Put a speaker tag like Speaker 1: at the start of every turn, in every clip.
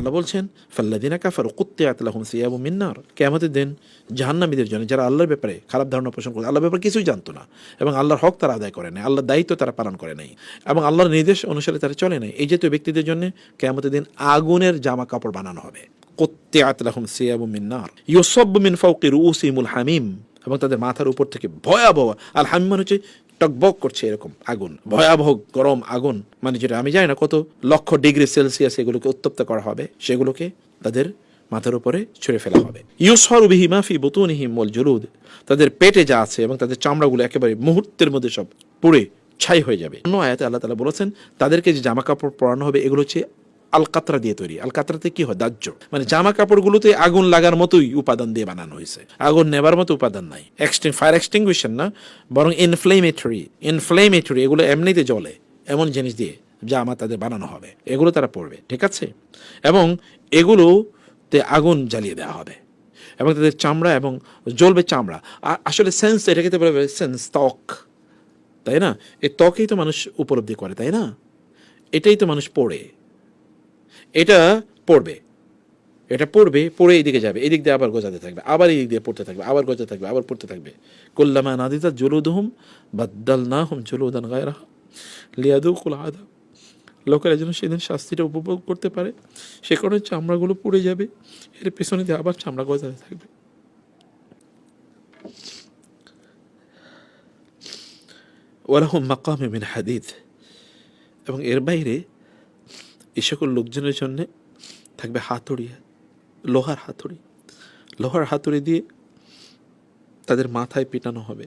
Speaker 1: আল্লাহ বলছেন ফাল্লাদিনা কাফার কুত্তে আতলাহম সিয়াবু মিন্নার কেয়ামতের দিন জাহান্নামীদের জন্য যারা আল্লাহর ব্যাপারে খারাপ ধারণা পোষণ করে, আল্লাহর ব্যাপারে কিছুই জানতো না এবং আল্লাহর হক তারা আদায় করে নাই, আল্লাহর দায়িত্ব তারা পালন করে নাই এবং আল্লাহর নির্দেশ অনুসারে তারা চলে নাই। এই জাতীয় ব্যক্তিদের জন্য কেয়ামতের দিন আগুনের জামা কাপড় বানানো হবে। কুত্তে আতলাহম সিয়াবু মিন্নার ইউসব মিন ফাউকি রুসিমুল হামিম। এবং তাদের মাথার উপর থেকে ভয়াবহ, আল হামিম মানে হচ্ছে টকবক করছে এরকম আগুন, ভয়াবহ গরম আগুন মানে যেটা আমি জানি না কত লক্ষ ডিগ্রি সেলসিয়াস এগুলোকে উত্তপ্ত করা হবে, সেগুলোকে তাদের মাথার উপরে ছুঁড়ে ফেলা হবে। ইউসহর বিহি মাফি বতুনিহিম ওয়াল জুলুদ, তাদের পেটে যা আছে এবং তাদের চামড়াগুলো একেবারে মুহূর্তের মধ্যে সব পুড়ে ছাই হয়ে যাবে। অন্য আয়াতে আল্লাহ তালা বলেছেন, তাদেরকে যে জামা কাপড় পরানো হবে, এগুলো হচ্ছে আলকাতরা দিয়ে তৈরি। আলকাতরাতে কি হয়? দাহ্য। মানে জামা কাপড়গুলোতে আগুন লাগার মতোই উপাদান দিয়ে বানানো হয়েছে। আগুন নেবার মতো উপাদান নাই। এক্সটিং ফায়ার এক্সটিংগুইশন না, বরং ইনফ্লেমেটরি ইনফ্লেমেটরি এগুলো এমনিতে জ্বলে এমন জিনিস দিয়ে জামা তাদের বানানো হবে। এগুলো তারা পরবে, ঠিক আছে? এবং এগুলোতে আগুন জ্বালিয়ে দেওয়া হবে। এবং তাদের চামড়া এবং জ্বলবে চামড়া। আর আসলে সেন্স এটাকে তো বলা সেন্স ত্বক। তাই না? এই ত্বকেই তো মানুষ উপলব্ধি করে, তাই না? এটাই তো মানুষ পড়ে এটা পড়বে। এটা পড়বে, পড়ে এইদিকে যাবে, এদিক দিয়ে আবার গজাতে থাকবে, আবার এই দিক দিয়ে পড়তে থাকবে, আবার গজাতে থাকবে, আবার পড়তে থাকবে। কল্লামা নাদিতা জলুদহুম বাদ্দাল না হুম জলুদান গায়রা লিয়াদু কুল আদা লোকেরা যেন সেদিন শাস্তিটা উপভোগ করতে পারে। সে কারণে চামড়াগুলো পড়ে যাবে, এর পেছনে দিয়ে আবার চামড়া গজাতে থাকবে। ওয়ালাহুম মাকামে মিন হাদিদ এবং এর বাইরে এই সকল লোকজনের জন্যে থাকবে হাতুড়ি, লোহার হাতুড়ি। লোহার হাতুড়ি দিয়ে তাদের মাথায় পিটানো হবে।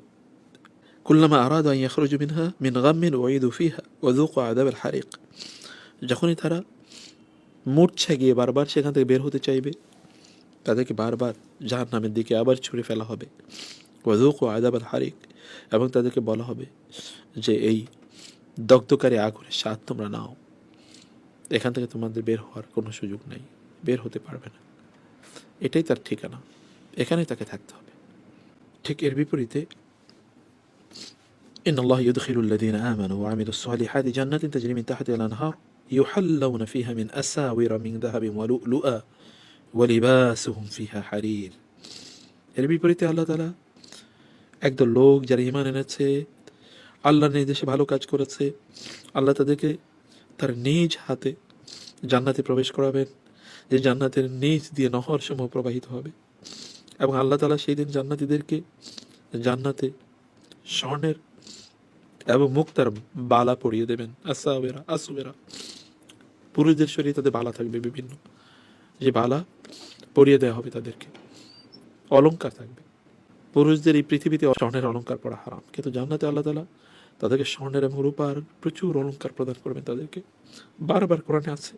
Speaker 1: কুল্লামা আরাদ ইয়াখরুজু মিনহা মিন গাম্মিন ওয়াইদু ফিহা ওয়াযুকু আযাবাল হারিক। যখনই তারা মূর্ছা গিয়ে বারবার সেখান থেকে বের হতে চাইবে, তাদেরকে বারবার জাহান্নামের দিকে আবার ছুঁড়ে ফেলা হবে। ওয়াযুকু আযাবাল হারিক এবং তাদেরকে বলা হবে যে, এই দগ্ধকারী আগুনের স্বাদ তোমরা নাও। এখান থেকে তোমাদের বের হওয়ার কোনো সুযোগ নেই বের হতে পারবে না এটাই তার ঠিকানা এখানেই তাকে থাকতে হবে ঠিক এর বিপরীতে إن الله يدخل الذين آمنوا وعملوا الصالحات جنات تجري من تحتها الأنهار يحلون فيها من أساور من ذهب ولؤلؤا ولباسهم فيها حرير এর বিপরীতে আল্লাহ তালা একদল লোক যারা ইমান এনেছে আল্লাহর নির্দেশে ভালো কাজ করেছে আল্লাহ তাদেরকে তার নিজ হাতে জান্নাতে প্রবেশ করাবেন, যে জান্নাতের নিজ দিয়ে নহর সমূহ প্রবাহিত হবে। এবং আল্লাহ তালা সেই দিন জান্নাতিদেরকে জান্নাতে স্বর্ণের এবং মুক্তার বালা পরিয়ে দেবেন। আসাবেরা আসুবেরা পুরুষদের শরীরে তাদের বালা থাকবে বিভিন্ন। যে বালা পরিয়ে দেওয়া হবে তাদেরকে। অলঙ্কার থাকবে। পুরুষদের এই পৃথিবীতে স্বর্ণের অলংকার পড়া হারাম। কিন্তু জান্নাতে আল্লাহ তালা তাদেরকে স্বর্ণের এবং রূপার প্রচুর অলংকার প্রদান করবেন তাদেরকে বারবার কোরআনে আছে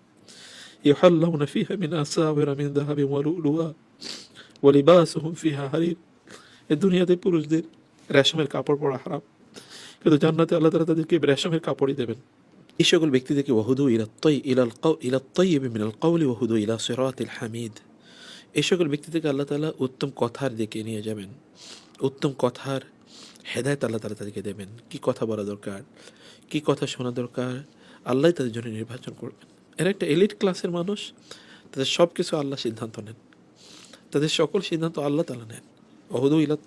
Speaker 1: يحلون فيها من أساور من ذهب ولؤلؤا ولباسهم فيها حرير এই দুনিয়াতে পুরুষদের রেশমের কাপড় পরা হারাম কিন্তু জান্নাতে আল্লাহ তালা তাদেরকে রেশমের কাপড়ই দেবেন এই সকল ব্যক্তিদেরকে ওহুদু ইলাত্তই ইলাল কাউ ইলাত্তই মিনাল কাউলি ওহুদু ইলা সিরাতিল হামিদ এই সকল ব্যক্তিদেরকে আল্লাহ তালা উত্তম কথার দিকে নিয়ে যাবেন উত্তম কথার হেদায়ত আল্লাহ তালা তাদেরকে দেবেন। কি কথা বলা দরকার? কি কথা শোনা দরকার? আল্লাহ তাদের জন্য নির্বাচন করবেন। এরা একটা এলিট ক্লাসের মানুষ। তাদের সব কিছু আল্লাহ সিদ্ধান্ত নেন। তাদের সকল সিদ্ধান্ত আল্লাহ তালা নেন। অহুদু ইলা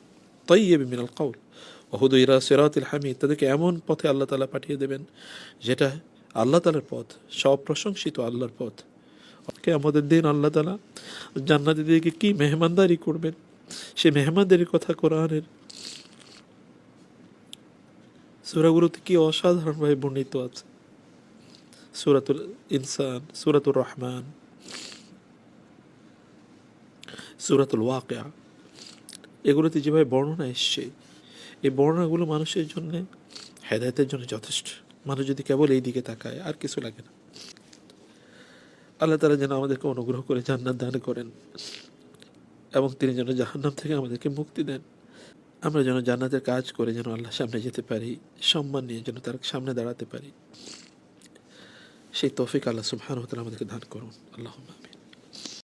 Speaker 1: তৈয়বে মিনাল কাউল অহুদু ইরা সেরাতিল হামিদ। তাদেরকে এমন পথে আল্লাহ তালা পাঠিয়ে দেবেন, যেটা আল্লাহ তালার পথ সব প্রশংসিত আল্লাহর পথ। আমাদের দিন আল্লাহ তালা জান্নাতিদেরকে কি মেহমানদারি করবেন? সে মেহমানদারির কথা কোরআনের সুরাগুলোতে কি অসাধারণভাবে বর্ণিত আছে? সুরাতুল ইনসান, সুরাতুর রহমান, সুরাতুল ওয়াকিয়া। এগুলোতে যেভাবে বর্ণনা এসছে, এই বর্ণনাগুলো মানুষের জন্য, হেদায়তের জন্য যথেষ্ট। মানুষ যদি কেবল এই দিকে তাকায়, আর কিছু লাগে না। আল্লাহ তালা যেন আমাদেরকে অনুগ্রহ করে জান্নাত দান করেন, এবং তিনি যেন জাহান্নাম থেকে আমাদেরকে মুক্তি দেন। আমরা যেন জান্নাতের কাজ করে যেন আল্লাহ সামনে যেতে পারি, সম্মান নিয়ে যেন তার সামনে দাঁড়াতে পারি। সেই তফিক আল্লাহ সুবহানাহু ওয়া আমাদেরকে দান করুন। আমিন।